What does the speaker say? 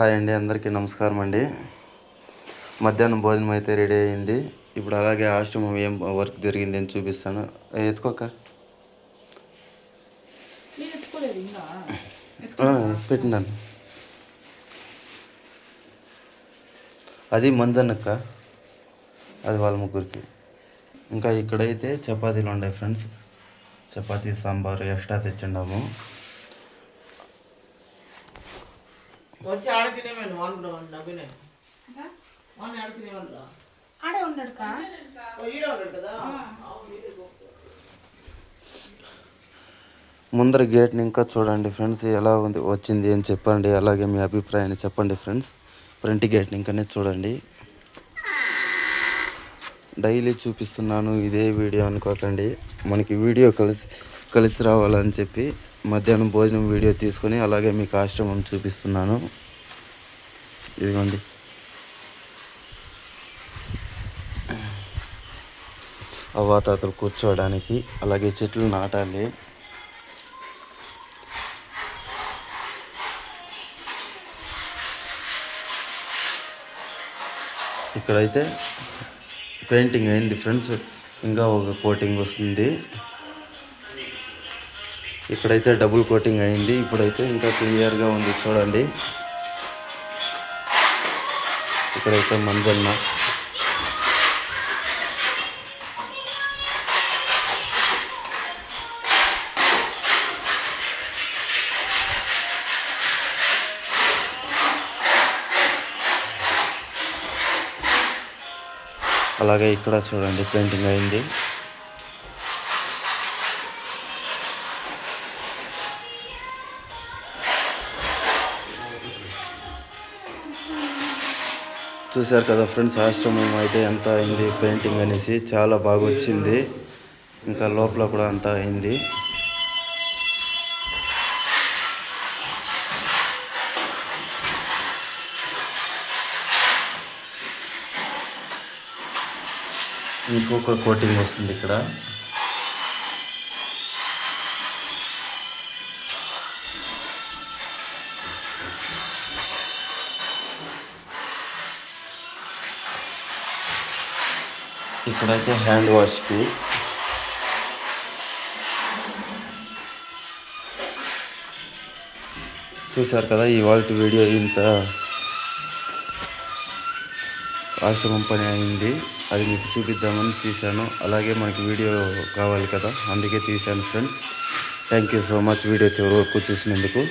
Hi అండి అందరికీ నమస్కారం అండి. మధ్యాహ్నం భోజనం అయితే రెడీ అయింది. ఇప్పుడు అలాగే ఆశ్రమం ఏం వర్క్ జరిగింది అని చూపిస్తాను. ఎత్తుకోక పెట్టినాను. అది మందన్నక్క. అది వాళ్ళ ముగ్గురికి. ఇంకా ఇక్కడైతే చపాతీలు ఉన్నాయి ఫ్రెండ్స్. చపాతీ సాంబారు ఎక్స్ట్రా తెచ్చిండాము. వచ్చి ఆడ తినేవాళ్ళు వాళ్ళు కూడా వాళ్ళు నవ్వినే వాళ్ళు ఆడ తినేవాళ్ళు ఆడే ఉన్నాడు కా? ఈడ ఉన్నాడు కదా? అవును, ఈడే గొప్ప. ముందర గేట్ని ఇంకా చూడండి ఫ్రెండ్స్ ఎలా ఉంది వచ్చింది అని చెప్పండి అలాగే మీ అభిప్రాయాన్ని చెప్పండి ఫ్రెండ్స్. ఫ్రంట్ గేట్ని ఇంకనే చూడండి. డైలీ చూపిస్తున్నాను ఇదే వీడియో అనుకోకండి. మనకి వీడియో కలిసి కలిసి రావాలని చెప్పి. మధ్యాహ్నం భోజనం వీడియో తీసుకొని అలాగే మీకు ఆశ్రమం చూపిస్తున్నాను. ఇదిగోండి. అవ్వాతాతలు కూర్చోవడానికి అలాగే చెట్లు నాటాలి. ఇక్కడైతే పెయింటింగ్ అయింది ఫ్రెండ్స్. ఇంకా ఒక కోటింగ్ వస్తుంది. ఇక్కడైతే డబుల్ కోటింగ్ అయింది. ఇప్పుడైతే ఇంకా క్లియర్గా ఉంది చూడండి. ఇక్కడైతే మంజన్న. అలాగే ఇక్కడ చూడండి పెయింటింగ్ అయింది. చూశారు కదా ఫ్రెండ్స్ ఆశ్రమం అయితే ఎంత అయింది పెయింటింగ్ అనేసి చాలా బాగా వచ్చింది ఇంకా లోపల కూడా అంతా అయింది. ఇంకొక కోటింగ్ వస్తుంది ఇక్కడ. ఇక్కడైతే హ్యాండ్ వాష్కి చూశారు కదా ఇవాళ వీడియో ఇంత ఆశ్రమం పని అయింది. అది మీకు చూపిద్దామని తీశాను. అలాగే మనకి వీడియో కావాలి కదా. అందుకే తీశాను friends. Thank you so much video చివరి వరకు చూసినందుకు.